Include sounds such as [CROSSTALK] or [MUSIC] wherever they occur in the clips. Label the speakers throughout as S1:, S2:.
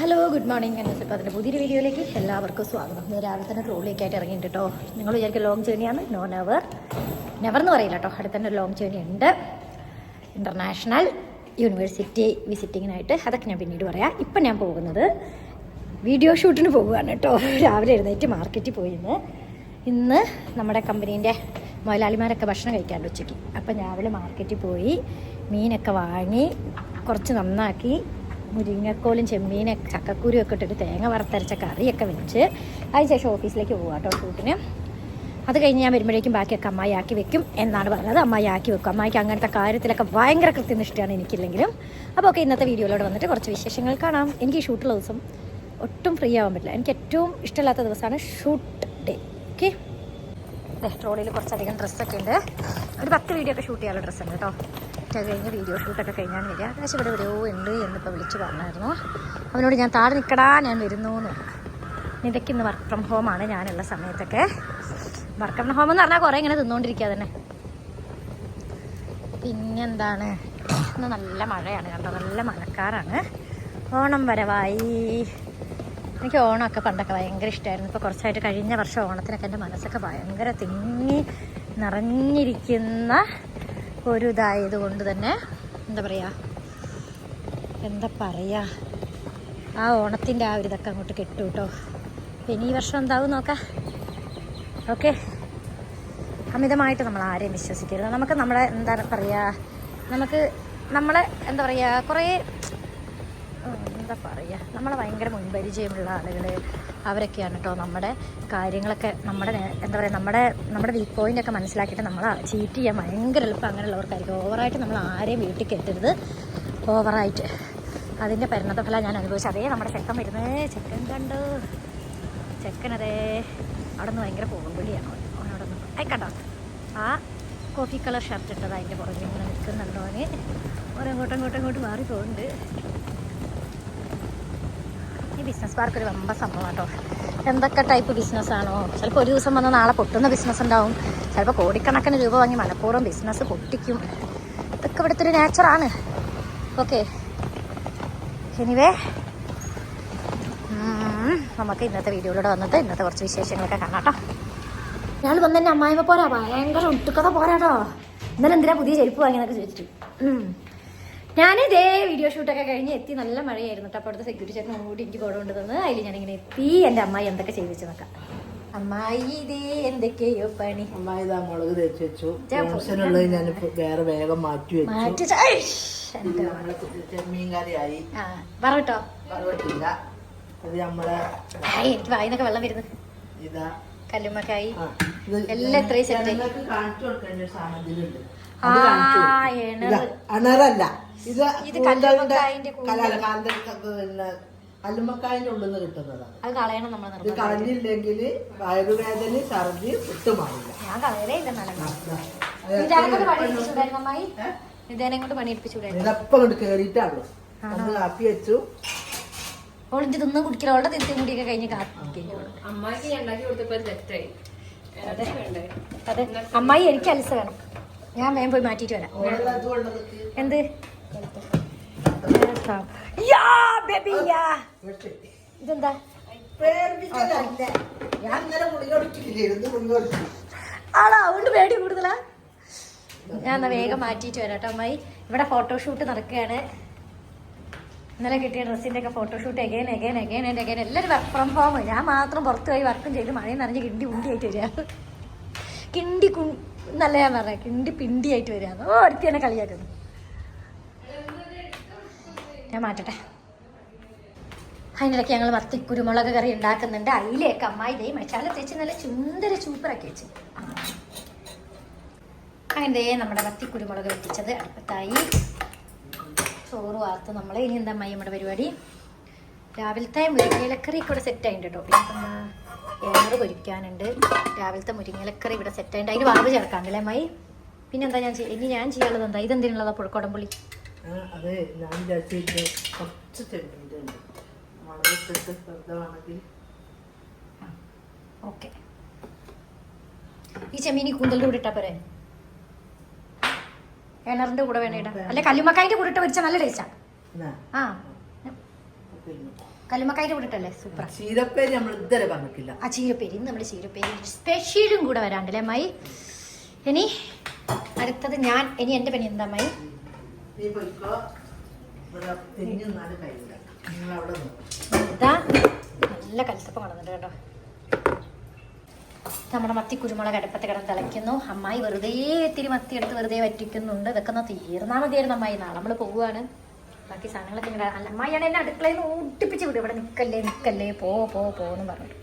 S1: hello good morning എൻ്റെ ഇപ്പോൾ അതിൻ്റെ പുതിയൊരു വീഡിയോയിലേക്ക് എല്ലാവർക്കും സ്വാഗതം ഇന്ന് രാവിലെ തന്നെ ട്രോളിലേക്ക് ആയിട്ട് ഇറങ്ങിയിട്ട് കേട്ടോ നിങ്ങൾ വിചാരിക്കും ലോങ് ജേണിയാണ് നോ നെവർ നെവർ എന്ന് പറയില്ല കേട്ടോ അടുത്ത തന്നെ ഒരു ലോങ് ജേണി ഉണ്ട് ഇൻ്റർനാഷണൽ യൂണിവേഴ്സിറ്റി വിസിറ്റിങ്ങിനായിട്ട് അതൊക്കെ ഞാൻ പിന്നീട് പറയാം ഇപ്പം ഞാൻ പോകുന്നത് വീഡിയോ ഷൂട്ടിന് പോവുകയാണ് കേട്ടോ രാവിലെ എഴുന്നേറ്റ് മാർക്കറ്റിൽ പോയിരുന്നു ഇന്ന് നമ്മുടെ കമ്പനീൻ്റെ മുതലാളിമാരൊക്കെ ഭക്ഷണം കഴിക്കാണ്ട് ഉച്ചയ്ക്ക് അപ്പം രാവിലെ മാർക്കറ്റിൽ പോയി മീനൊക്കെ വാങ്ങി കുറച്ച് നന്നാക്കി മുരിങ്ങക്കോലും ചെമ്മീനും ചക്കക്കുരും ഒക്കെ ഇട്ടിട്ട് തേങ്ങ വറുത്തരച്ച കറിയൊക്കെ വെച്ച് അതിനുശേഷം ഓഫീസിലേക്ക് പോകാം കേട്ടോ ഷൂട്ടിന് അത് കഴിഞ്ഞ് ഞാൻ വരുമ്പോഴേക്കും ബാക്കിയൊക്കെ അമ്മായി ആക്കി വെക്കും എന്നാണ് പറഞ്ഞത് അമ്മായി ആക്കി വെക്കും അമ്മായിക്ക് അങ്ങനത്തെ കാര്യത്തിലൊക്കെ ഭയങ്കര കൃത്യനിഷ്ഠയാണ് എനിക്കില്ലെങ്കിലും അപ്പോൾ ഒക്കെ ഇന്നത്തെ വീഡിയോയിലൂടെ വന്നിട്ട് കുറച്ച് വിശേഷങ്ങൾ കാണാം എനിക്ക് ഈ ഷൂട്ടുള്ള ദിവസം ഒട്ടും ഫ്രീ ആവാൻ പറ്റില്ല എനിക്ക് ഏറ്റവും ഇഷ്ടമില്ലാത്ത ദിവസമാണ് ഷൂട്ട് ഡേ ഓക്കെ ട്രോളിയിൽ കുറച്ചധികം ഡ്രസ്സൊക്കെ ഉണ്ട് ഒരു പത്ത് വീഡിയോ ഒക്കെ ഷൂട്ട് ചെയ്യാനുള്ള ഡ്രസ്സുണ്ട് കേട്ടോ ഒക്കെ കഴിഞ്ഞ് വീഡിയോ ഷൂട്ടൊക്കെ കഴിഞ്ഞാണ് വരിക ആകാശ് ഇവിടെ എവിടെയോ ഉണ്ട് എന്നിപ്പോൾ വിളിച്ചു പറഞ്ഞായിരുന്നു അവനോട് ഞാൻ താഴെ നിൽക്കടാ ഞാൻ വരുന്നു എന്ന് നിതയ്ക്ക് ഇന്ന് വർക്ക് ഫ്രം ഹോമാണ് ഞാനുള്ള സമയത്തൊക്കെ വർക്ക് ഫ്രം ഹോം എന്ന് പറഞ്ഞാൽ കുറേ ഇങ്ങനെ തിന്നുകൊണ്ടിരിക്കുക തന്നെ പിന്നെന്താണ് ഇന്ന് നല്ല മഴയാണ് കണ്ടോ നല്ല മഴക്കാറാണ് ഓണം വരവായി എനിക്ക് ഓണമൊക്കെ പണ്ടൊക്കെ ഭയങ്കര ഇഷ്ടമായിരുന്നു ഇപ്പോൾ കുറച്ചായിട്ട് കഴിഞ്ഞ വർഷം ഓണത്തിനൊക്കെ എൻ്റെ മനസ്സൊക്കെ ഭയങ്കര തിങ്ങി നിറഞ്ഞിരിക്കുന്ന ഒരു ഇതായത് കൊണ്ട് തന്നെ എന്താ പറയുക എന്താ പറയുക ആ ഓണത്തിൻ്റെ ആ ഒരു ഇതൊക്കെ അങ്ങോട്ട് കിട്ടും കേട്ടോ ഇനി ഈ വർഷം എന്താവും നോക്കാം ഓക്കെ അമിതമായിട്ട് നമ്മൾ ആരെയും വിശ്വസിക്കരുത് നമുക്ക് നമ്മളെ എന്താ പറയുക നമുക്ക് നമ്മളെ എന്താ പറയുക കുറേ എന്താ പറയുക നമ്മൾ ഭയങ്കര മുൻപരിചയമുള്ള ആളുകൾ അവരൊക്കെയാണ് കേട്ടോ നമ്മുടെ കാര്യങ്ങളൊക്കെ നമ്മുടെ എന്താ പറയുക നമ്മുടെ നമ്മുടെ വീക്ക് പോയിൻ്റ് ഒക്കെ മനസ്സിലാക്കിയിട്ട് നമ്മൾ ചീറ്റ് ചെയ്യാൻ ഭയങ്കര എളുപ്പം അങ്ങനെയുള്ളവർക്കായിരിക്കും ഓവറായിട്ട് നമ്മൾ ആരെയും വീട്ടിൽ കെട്ടരുത് ഓവറായിട്ട് അതിൻ്റെ പരിണതഫലം ഞാൻ അനുഭവിച്ചത് അതേ നമ്മുടെ ചെക്കൻ വരുന്നത് ചെക്കൻ കണ്ട് ചെക്കൻ അതേ അവിടെ നിന്ന് ഭയങ്കര പോകുംപുള്ളിയാണ് അവനവിടെ നിന്ന് കണ്ടോ ആ കോഫി കളർ ഷർട്ട് ഇട്ടത് അതിൻ്റെ പുറകിൽ നിൽക്കുന്നുണ്ടോ അവന് ഓരോ അങ്ങോട്ടും അങ്ങോട്ടും ഇങ്ങോട്ട് മാറി പോകുന്നുണ്ട് ബിസിനസ് പാർക്ക് ഒരു വമ്പ സംഭവം കേട്ടോ എന്തൊക്കെ ടൈപ്പ് ബിസിനസ്സാണോ ചിലപ്പോൾ ഒരു ദിവസം വന്ന് നാളെ പൊട്ടുന്ന ബിസിനസ് ഉണ്ടാവും ചിലപ്പോൾ കോടിക്കണക്കിന് രൂപ വാങ്ങി മലപ്പൂർവ്വം ബിസിനസ് പൊട്ടിക്കും ഇതൊക്കെ ഇവിടുത്തെ ഒരു നേച്ചറാണ് ഓക്കെ എനിവേ നമുക്ക് ഇന്നത്തെ വീഡിയോയിലൂടെ വന്നിട്ട് ഇന്നത്തെ കുറച്ച് വിശേഷങ്ങളൊക്കെ കാണാം കേട്ടോ ഞാൻ വന്നെ അമ്മായിമ്മ പോരാ ഭയങ്കര ഒട്ടുക്കഥ പോരാട്ടോ ഇന്നലെ എന്തിനാ പുതിയ ചെരുപ്പ് വാങ്ങിയെന്നൊക്കെ ചോദിച്ചിട്ട് ഞാനിതേ വീഡിയോ ഷൂട്ടൊക്കെ കഴിഞ്ഞ് എത്തി നല്ല മഴയായിരുന്നു കേട്ടോ അപ്പോൾ അവിടുത്തെ സെക്യൂരിറ്റി ചേട്ടൻ കൂടി എനിക്ക് കുടം കൊണ്ട് തന്നത് അതിൽ ഞാനിങ്ങനെ എത്തി എൻ്റെ അമ്മായി എന്തൊക്കെ ചെയ്യിച്ച് നോക്കാം അമ്മായി പണി
S2: വേറെ വേഗം മാറ്റി
S1: വെച്ചു മാറ്റി പറവട്ടോ നമ്മളെ വെള്ളം സെറ്റ് കാണിച്ചു അണറല്ല ഇത് ഇത് കല്ലുമ്മക്കായന്റെ
S2: പിന്നെ ഉള്ളിൽ നിന്ന് കിട്ടുന്നതാണ്
S1: അത് കളയണം നമ്മൾ ഇത്
S2: കളഞ്ഞില്ലെങ്കിൽ വയറുവേദന ഛർദി ഒട്ടുമാറില്ല
S1: ഞാൻ കളയലേ ഇതേനെ കൊണ്ട് നമ്മൾ വെച്ചു തിന്നും കുടിക്കില്ല തിരുത്തി മുടിയൊക്കെ കഴിഞ്ഞ് ഞാൻ കൊടുത്തപ്പോൾ അമ്മായി എനിക്ക് അലസ വേണം ഞാൻ വേഗം പോയി മാറ്റിട്ട് വരാം എന്ത് യാ ബേബി യാ ഇതെന്താ ആണോ അതുകൊണ്ട് പേടി കൂടുതലാ ഞാൻ വേഗം മാറ്റിട്ട് വരാം കേട്ടോ അമ്മായി ഇവിടെ ഫോട്ടോഷൂട്ട് നടക്കുകയാണ് ഇന്നലെ കിട്ടിയ ഡ്രസ്സിന്റെ ഒക്കെ photoshoot again again again and again എല്ലാവരും വർക്ക് ഫ്രം ഹോം ഞാൻ മാത്രം പുറത്തുപോയി പോയി വർക്കും ചെയ്ത് മഴ നിറഞ്ഞ് കിണ്ടി ആയിട്ട് വരിക കിണ്ടി കു നല്ല ഞാൻ പറയാം കിണ്ടി ആയിട്ട് വരിക ഓ അടുത്ത് തന്നെ കളിയാക്കുന്നു ഞാൻ മാറ്റട്ടെ അതിനിടയ്ക്ക് ഞങ്ങൾ വറുത്ത് കുരുമുളക് കറി ഉണ്ടാക്കുന്നുണ്ട് അതിലേക്ക് അമ്മായി ദൈ മസാല തേച്ച് നല്ല ചുന്തര ചൂപ്പറൊക്കെ വെച്ച് അങ്ങനെ നമ്മുടെ വത്തി കുരുമുളക് വെട്ടിച്ചത് അടുപ്പത്തായി ചോറ് വാർത്ത് നമ്മൾ ഇനി എന്താ അമ്മായി നമ്മുടെ പരിപാടി രാവിലത്തെ മുരിങ്ങയിലക്കറി കൂടെ സെറ്റ് ആയിട്ടുണ്ട് കേട്ടോ ഏറെ പൊരിക്കാനുണ്ട് രാവിലത്തെ മുരിങ്ങയിലക്കറി ഇവിടെ സെറ്റ് ആയിട്ടുണ്ട് അതിന് വാവ് ചേർക്കാണ്ടല്ലേ അമ്മായി പിന്നെന്താ ഞാൻ ഇനി ഞാൻ ചെയ്യാനുള്ളത് എന്താ ഇതെന്തിനുള്ളതാ പുഴക്കോടംപുള്ളി
S2: അതെ ഞാൻ വിചാരിച്ചു കുറച്ച് ചെമ്മീൻ്റെ ഉണ്ട് മുളകിട്ടിട്ട്
S1: ഓക്കെ ഈ ചെമ്മീനി കൂന്തലിന്റെ കൂടെ ഇട്ടാ പോരെ കിണറിൻ്റെ കൂടെ വേണേ അല്ലെ കല്ലുമക്കായിന്റെ കൂടെ ഇട്ട് വെച്ചാൽ നല്ല ടേസ്റ്റാ ആ നമ്മൾ ആ സ്പെഷ്യലും കൂടെ വരാണ്ടല്ലേ അമ്മായി ഇനി അടുത്തത് ഞാൻ ഇനി എന്റെ പണി എന്താ അമ്മായി
S2: നിങ്ങൾ അവിടെ
S1: ഇതാ നല്ല കൽത്തപ്പം കിടന്നിട്ട് കേട്ടോ നമ്മുടെ മത്തി കുരുമുളക് അടുപ്പത്ത് കിടന്ന് തിളയ്ക്കുന്നു അമ്മായി വെറുതെ ഇത്തിരി മത്തി എടുത്ത് വെറുതെ വറ്റിക്കുന്നുണ്ട് ഇതൊക്കെ ഒന്ന് തീർന്നാൽ മതിയായിരുന്നു അമ്മായി നാളെ നമ്മൾ പോവുകയാണ് ബാക്കി സാധനങ്ങളൊക്കെ ഇങ്ങനെ അല്ല അമ്മായിയാണ് എന്നെ അടുക്കളയിൽ നിന്ന് ഓട്ടിപ്പിച്ച് വിടും ഇവിടെ നിൽക്കല്ലേ നിൽക്കല്ലേ പോ പോ പോ പറഞ്ഞു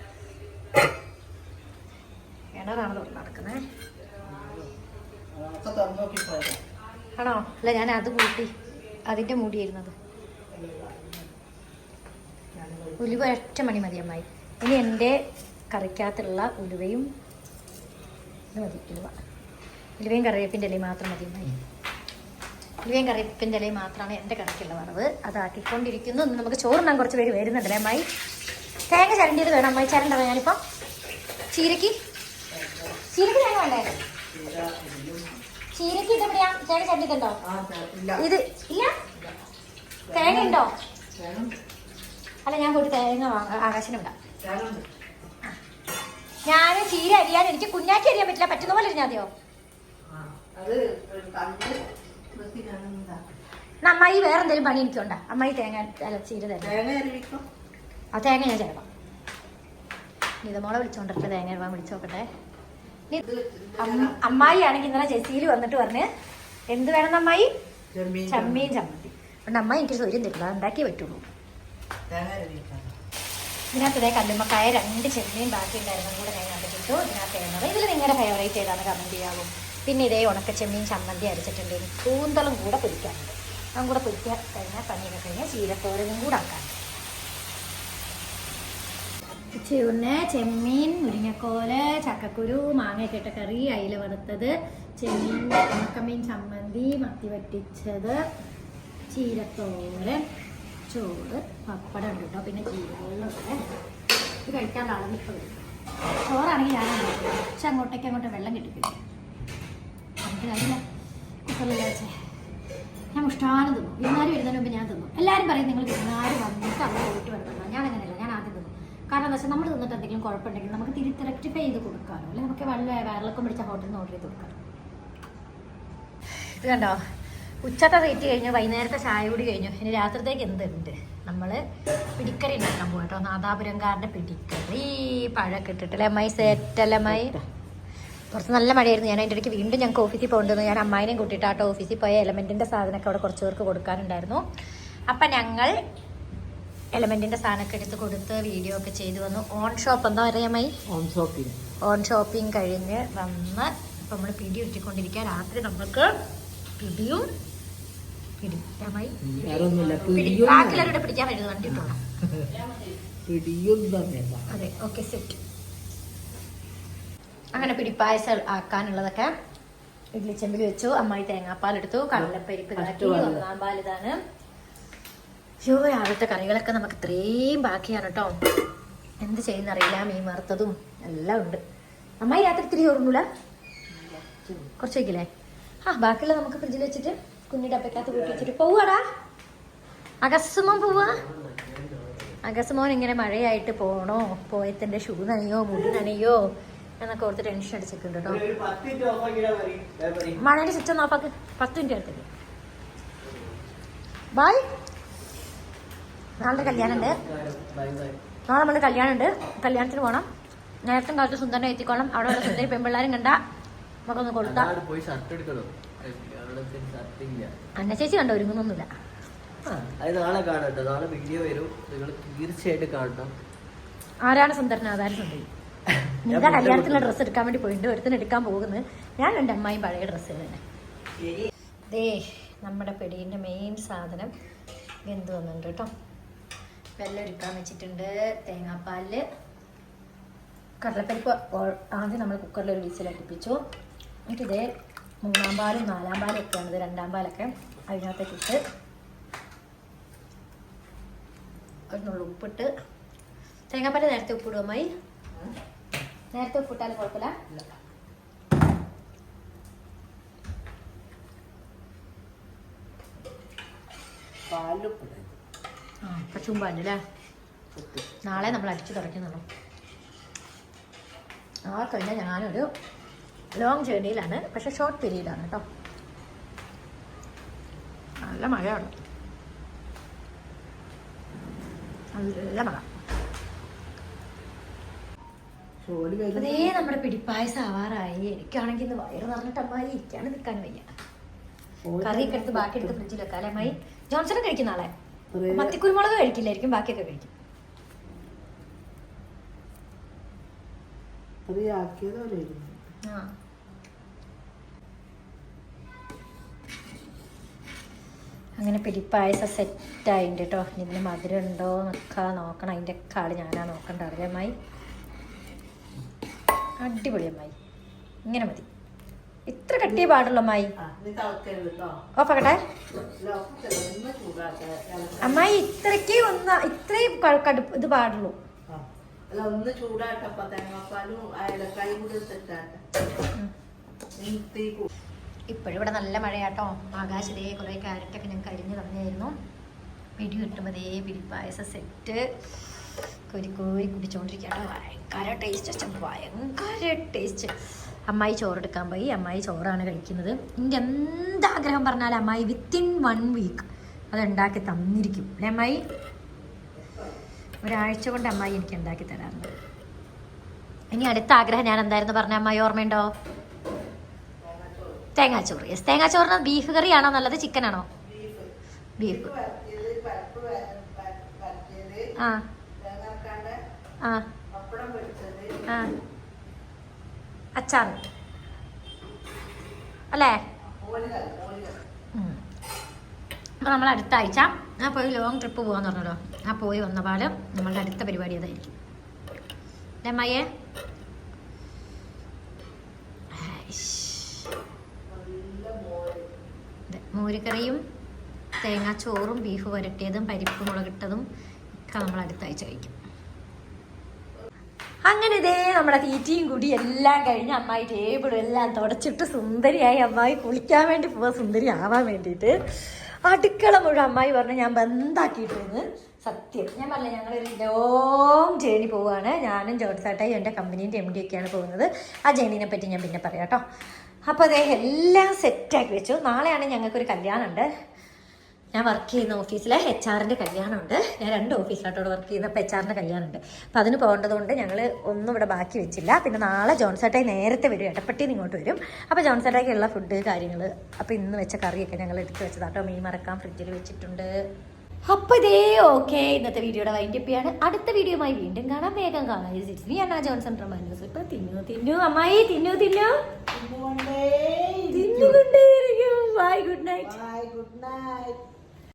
S1: കിണറാണ് തുറന്നു നടക്കുന്നത് ആണോ അല്ല ഞാൻ അത് കൂട്ടി അതിന്റെ മൂടിയിരുന്നത് ഉലുവ ഒറ്റ മണി മതിയമ്മായി ഇനി എൻ്റെ കറിക്കകത്തുള്ള ഉലുവയും മതി ഉലുവ ഉലുവയും കറിവേപ്പിൻ്റെ ഇലയും മാത്രം മതിയമ്മായി ഉലുവയും കറിവേപ്പിൻ്റെ ഇലയും മാത്രമാണ് എൻ്റെ കറിക്കുള്ള വറവ് അതാക്കിക്കൊണ്ടിരിക്കുന്നു ഇന്ന് നമുക്ക് ചോറുണ്ണാൻ കുറച്ച് പേര് വരുന്നുണ്ടല്ലേ അമ്മായി തേങ്ങ ചരണ്ടിയത് വേണം അമ്മായി ചരണ്ടാണ് ഞാനിപ്പോൾ ചീരക്ക് ചീരക്ക് തേങ്ങ വേണ്ടേ ചീരക്ക് ഇത് എവിടെയാ ചേട്ടൻ ചട്ടിക്കുണ്ടോ ഇത് ഇല്ല തേങ്ങ ഉണ്ടോ അല്ല ഞാൻ പോയിട്ട് തേങ്ങ വാങ്ങാം ആകാശനം ഇടാം ഞാൻ ചീര അരിയാൻ എനിക്ക് കുഞ്ഞാക്കി അരിയാൻ പറ്റില്ല പറ്റുന്ന പോലെ അരിഞ്ഞാതെയോ അമ്മായി വേറെ എന്തെങ്കിലും പണി എനിക്കുണ്ടോ അമ്മായി തേങ്ങ അല്ല ചീര
S2: തേങ്ങ
S1: ആ തേങ്ങ ഞാൻ ചേർക്കാം നിതമോളെ വിളിച്ചോണ്ടിട്ട് തേങ്ങ വിളിച്ചോക്കട്ടെ അമ്മായി ആണെങ്കിൽ ഇന്നലെ ജെസിയിൽ വന്നിട്ട് പറഞ്ഞ് എന്ത് വേണം അമ്മായി ചമ്മീൻ ചമ്മന്തി അതുകൊണ്ട് അമ്മായി എനിക്ക് സ്വര്യം തരില്ല ഉണ്ടാക്കി ഉണ്ടാക്കിയേ പറ്റുള്ളൂ ഇതിനകത്തേ കല്ലുമ്മക്കായ രണ്ട് ചെമ്മീൻ ബാക്കി ഉണ്ടായിരുന്നു കൂടെ ഞാൻ കണ്ടിട്ടു ഇതിനകത്ത് എന്നത് ഇതിൽ നിങ്ങളുടെ ഫേവറേറ്റ് ഏതാണ് കമന്റ് ചെയ്യാവും പിന്നെ ഇതേ ചെമ്മീൻ ചമ്മന്തി അരച്ചിട്ടുണ്ടെങ്കിൽ കൂന്തളും കൂടെ പൊരിക്കാറുണ്ട് അതും കൂടെ പൊരിക്കാൻ കഴിഞ്ഞാൽ പണിയൊക്കെ കഴിഞ്ഞാൽ ചീരത്തോരനും കൂടെ ആക്കാറുണ്ട് ചോറിന് ചെമ്മീൻ മുരിങ്ങക്കോല് ചക്കക്കുരു മാങ്ങയൊക്കെ ഇട്ട കറി അയില വറുത്തത് ചെമ്മീൻ ഉണക്കമീൻ ചമ്മന്തി മത്തി വറ്റിച്ചത് ചീരത്തോരൻ ചോറ് പപ്പടം ഉണ്ട് കേട്ടോ പിന്നെ ചീരകളിലൊക്കെ ഇത് കഴിക്കാൻ ആളുകൾ ചോറാണെങ്കിൽ ഞാൻ കുറച്ച് അങ്ങോട്ടേക്ക് അങ്ങോട്ട് വെള്ളം കിട്ടിക്കില്ല നമുക്ക് ഞാൻ ഇഷ്ടമാണ് തിന്നു വിരുന്നാർ വരുന്നതിന് മുമ്പ് ഞാൻ തിന്നു എല്ലാവരും പറയും നിങ്ങൾ വിരുന്നാർ വന്നിട്ട് അവിടെ പോയിട്ട് വരണം ഞാൻ കാരണം എന്താ വെച്ചാൽ നമ്മൾ തിന്നിട്ട് എന്തെങ്കിലും കുഴപ്പമുണ്ടെങ്കിൽ നമുക്ക് തിരിച്ച് റെക്ടിഫൈ ചെയ്ത് കൊടുക്കാനോ അല്ലെങ്കിൽ നമുക്ക് വല്ല വയറിളക്കം പിടിച്ച ഹോട്ടലിൽ നിന്ന് ഓർഡർ ചെയ്ത് കൊടുക്കാം ഇത് കണ്ടോ ഉച്ചത്തെ വെയിറ്റ് കഴിഞ്ഞു വൈകുന്നേരത്തെ ചായ കൂടി കഴിഞ്ഞു ഇനി രാത്രിത്തേക്ക് എന്തുണ്ട് നമ്മൾ പിടിക്കറി ഉണ്ടാക്കാൻ പോകും കേട്ടോ നാദാപുരംകാരൻ്റെ പിടിക്കറി പഴമൊക്കെ ഇട്ടിട്ട് അമ്മായി സേറ്റലമായി കുറച്ച് നല്ല മഴയായിരുന്നു ഞാൻ അതിൻ്റെ ഇടയ്ക്ക് വീണ്ടും ഞങ്ങൾക്ക് ഓഫീസിൽ പോകേണ്ടത് ഞാൻ അമ്മായിനെയും കൂട്ടിയിട്ട് ആട്ടോ ഓഫീസിൽ പോയ എലമെൻറ്റിൻ്റെ സാധനമൊക്കെ അവിടെ കുറച്ച് പേർക്ക് കൊടുക്കാനുണ്ടായിരുന്നു അപ്പം ഞങ്ങൾ എലമെന്റിന്റെ സാധനമൊക്കെ എടുത്ത് കൊടുത്ത് വീഡിയോ ഒക്കെ ചെയ്തു വന്നു ഓൺ ഷോപ്പ് എന്താ പറയാമായി ഓൺ ഷോപ്പിംഗ് ഓൺ ഷോപ്പിംഗ് കഴിഞ്ഞ് വന്ന് ഇപ്പൊ നമ്മൾ പിടി ഉരുട്ടിക്കൊണ്ടിരിക്കുക രാത്രി നമുക്ക് പിടിയും ബാക്കിലവരുടെ പിടിക്കാൻ വരുന്നത് കണ്ടിട്ടുണ്ടോ
S2: [LAUGHS]
S1: അതെ സെറ്റ് അങ്ങനെ പിടിപ്പായസം ആക്കാനുള്ളതൊക്കെ ഇഡ്ലി ചെമ്പിൽ വെച്ചു അമ്മായി തേങ്ങാപ്പാൽ എടുത്തു കടലപ്പരിപ്പ് ഒന്നാം പാലിതാണ് അയ്യോ രാവിലത്തെ കറികളൊക്കെ നമുക്ക് ഇത്രയും ബാക്കിയാണ് കേട്ടോ എന്ത് ചെയ്യുന്നറിയില്ല മീൻ വറുത്തതും എല്ലാം ഉണ്ട് അമ്മായി രാത്രി ഇത്തിരി ഓർമ്മൂല കുറച്ച് വയ്ക്കില്ലേ ആ ബാക്കിയുള്ള നമുക്ക് ഫ്രിഡ്ജിൽ വെച്ചിട്ട് കുഞ്ഞി അപ്പക്കകത്ത് കൂട്ടി വെച്ചിട്ട് പോവാടാ അകസ്മം പോവാ അകസ്മോൻ ഇങ്ങനെ മഴയായിട്ട് പോണോ പോയത്തിന്റെ ഷൂ നനയോ മുടി നനയോ എന്നൊക്കെ ഓർത്ത് ടെൻഷൻ അടിച്ചിട്ടുണ്ട് കേട്ടോ മഴയുടെ സ്വിച്ച് നോക്കാക്ക് പത്ത് മിനിറ്റ് എടുത്തിട്ട് ബൈ നാളെ കല്യാണമുണ്ട് നാളെ നമ്മൾ കല്യാണമുണ്ട് കല്യാണത്തിന് പോകണം നേരത്തെ കാലത്ത് സുന്ദരനെ എത്തിക്കോളാം അവിടെ ഉള്ള സുന്ദരി പെമ്പിള്ളാരും കണ്ട നമുക്കൊന്ന് കൊടുത്താം അന്ന ചേച്ചി കണ്ട ഒരുങ്ങുന്നൊന്നുമില്ല
S2: നാളെ കാണട്ടോ നാളെ വീഡിയോ വരും നിങ്ങൾ തീർച്ചയായിട്ടും കാണണം
S1: ആരാണ് സുന്ദരൻ അതാരും സുന്ദരി നിന്റെ കല്യാണത്തിനുള്ള ഡ്രസ്സ് എടുക്കാൻ വേണ്ടി പോയിട്ട് ഒരുത്തിന് എടുക്കാൻ പോകുന്നത് ഞാൻ എൻ്റെ അമ്മായി പഴയ ഡ്രസ്സ് തന്നെ ദേ നമ്മുടെ പെടീൻ്റെ മെയിൻ സാധനം ഗന്ധു വന്നിട്ടുണ്ട് കേട്ടോ വെള്ളം ഒരുക്കാൻ വെച്ചിട്ടുണ്ട് തേങ്ങാപ്പാലിൽ കടലപ്പരിപ്പ് ആദ്യം നമ്മൾ കുക്കറിൽ ഒരു വിസിൽ അടുപ്പിച്ചു എന്നിട്ട് ഇതേ മൂന്നാം പാലും നാലാം പാലും ഒക്കെ ഇത് രണ്ടാം പാലൊക്കെ അതിനകത്തേക്ക് ഇട്ട് അതിനുള്ള ഉപ്പിട്ട് തേങ്ങാപ്പാല് നേരത്തെ ഉപ്പിടുമായി നേരത്തെ ഉപ്പിട്ടാലും കുഴപ്പമില്ല
S2: പാലുപ്പിട്ട്
S1: കച്ചുമ്പാൻ്റെ അല്ലേ നാളെ നമ്മൾ അടിച്ചു തുടയ്ക്കുന്നതാണ് ആ കഴിഞ്ഞാൽ ഞാനൊരു ലോങ് ജേർണിയിലാണ് പക്ഷെ ഷോർട്ട് പീരീഡാണ് കേട്ടോ നല്ല മഴയാണ് നല്ല മഴ അതേ നമ്മുടെ പിടിപ്പായസം ആവാറായി എനിക്കാണെങ്കിൽ ഇന്ന് വയറ് നിറഞ്ഞിട്ട് അമ്മാരി ഇരിക്കാണ് നിൽക്കാൻ വയ്യ കറി എടുത്ത് ബാക്കി എടുത്ത് ഫ്രിഡ്ജിൽ വെക്കാലേ അമ്മായി ജോൺസൺ കഴിക്കുന്ന ആളെ മത്തിക്കുരുമുളക് കഴിക്കില്ലായിരിക്കും ബാക്കിയൊക്കെ കഴിക്കും അങ്ങനെ അങ്ങനെ സെറ്റ് ആയിട്ട് കേട്ടോ ഇതിന് മധുരം ഉണ്ടോ എന്നൊക്കെ നോക്കണം അതിന്റെ കാട് ഞാനാ നോക്കണ്ട അറിയാമായി അടിപൊളിയമ്മായി ഇങ്ങനെ മതി ഇത്ര കട്ടിയ പാടുള്ള അമ്മായി ഓഫാക്കട്ടെ അമ്മായി ഇത്രയ്ക്ക് ഒന്ന് ഇത്രയും കടുപ്പ് ഇത് പാടുള്ളൂ
S2: ഒന്ന് ചൂടാട്ടപ്പ തേങ്ങാപ്പാലും അയലക്കായും
S1: നല്ല മഴയാട്ടോ ആകാശത്തെ കുറേ ക്യാരറ്റൊക്കെ ഞങ്ങൾക്ക് അരിഞ്ഞ് തന്നെയായിരുന്നു പിടി കിട്ടുമ്പോഴേ പിരിപ്പായസ സെറ്റ് കോരി കോരി കുടിച്ചുകൊണ്ടിരിക്കുകയാണ് ഭയങ്കര ടേസ്റ്റ് ഭയങ്കര ടേസ്റ്റ് അമ്മായി ചോറെടുക്കാൻ പോയി അമ്മായി ചോറാണ് കഴിക്കുന്നത് എൻ്റെ എന്താഗ്രഹം പറഞ്ഞാൽ അമ്മായി വിത്തിൻ വൺ വീക്ക് ഉണ്ടാക്കി തന്നിരിക്കും അല്ലേ അമ്മായി ഒരാഴ്ച കൊണ്ട് അമ്മായി എനിക്ക് ഉണ്ടാക്കി തരാറുണ്ട് ഇനി അടുത്ത ആഗ്രഹം ഞാൻ എന്തായിരുന്നു പറഞ്ഞ അമ്മായി ഓർമ്മയുണ്ടോ തേങ്ങാച്ചോറ് യെസ് തേങ്ങാച്ചോറിന് ബീഫ് കറിയാണോ നല്ലത് ചിക്കൻ ആണോ ബീഫ് ആ ആ ആ അച്ചാർ അല്ലേ അപ്പോൾ നമ്മൾ അടുത്ത ആഴ്ച ആ പോയി ലോങ് ട്രിപ്പ് പോകാന്ന് പറഞ്ഞല്ലോ ആ പോയി വന്ന പാലും നമ്മളുടെ അടുത്ത പരിപാടി അതായിരിക്കും അമ്മയെ മോരിക്കറിയും തേങ്ങാച്ചോറും ബീഫ് വരട്ടിയതും പരിപ്പ് മുളകിട്ടതും ഒക്കെ നമ്മൾ അടുത്ത ആഴ്ച കഴിക്കും അങ്ങനെ ഇതേ നമ്മുടെ തീറ്റയും കൂടി എല്ലാം കഴിഞ്ഞ് അമ്മായി ടേബിളും എല്ലാം തുടച്ചിട്ട് സുന്ദരിയായി അമ്മായി കുളിക്കാൻ വേണ്ടി പോവാൻ സുന്ദരി ആവാൻ വേണ്ടിയിട്ട് അടുക്കള മുഴുവൻ അമ്മായി പറഞ്ഞു ഞാൻ ബന്ധാക്കിയിട്ടിരുന്നു സത്യം ഞാൻ പറഞ്ഞില്ല ഞങ്ങളൊരു ലോങ് ജേണി പോവുകയാണ് ഞാനും ജോർജാട്ടായി എൻ്റെ കമ്പനീൻ്റെ എം ഡി ഒക്കെയാണ് പോകുന്നത് ആ ജേണീനെ പറ്റി ഞാൻ പിന്നെ പറയാം കേട്ടോ അപ്പോൾ അതേ എല്ലാം സെറ്റാക്കി വെച്ചു നാളെയാണ് ഞങ്ങൾക്കൊരു കല്യാണം ഉണ്ട് ഞാൻ വർക്ക് ചെയ്യുന്ന ഓഫീസിലെ എച്ച് ആറിൻ്റെ കല്യാണമുണ്ട് ഞാൻ രണ്ട് ഓഫീസിലായിട്ടോട് വർക്ക് ചെയ്യുന്ന അപ്പോൾ എച്ച് ആറിൻ്റെ കല്യാണമുണ്ട് അപ്പോൾ അതിന് പോകേണ്ടതുകൊണ്ട് ഞങ്ങൾ ഒന്നും ഇവിടെ ബാക്കി വെച്ചില്ല പിന്നെ നാളെ ജോൺസേട്ടായി നേരത്തെ വരും എടപ്പട്ടിയിൽ ഇങ്ങോട്ട് വരും അപ്പോൾ ജോൺസേട്ടായിക്കുള്ള ഫുഡ് കാര്യങ്ങൾ അപ്പോൾ ഇന്ന് വെച്ച കറിയൊക്കെ ഞങ്ങൾ എടുത്ത് വെച്ചതാട്ടോ മീൻ മറക്കാൻ ഫ്രിഡ്ജിൽ വെച്ചിട്ടുണ്ട് അപ്പോൾ ഇതേ ഓക്കെ ഇന്നത്തെ വീഡിയോയുടെ വൈൻഡപ്പ് ചെയ്യാണ് അടുത്ത വീഡിയോയുമായി വീണ്ടും കാണാം വേഗം കാണാം it's me Johnson from Mannoos ഇപ്പം തിന്നു തിന്നു അമ്മായി തിന്നു തിന്നു
S2: തിന്നുകൊണ്ടേയിരിക്കും
S1: bye good night bye good night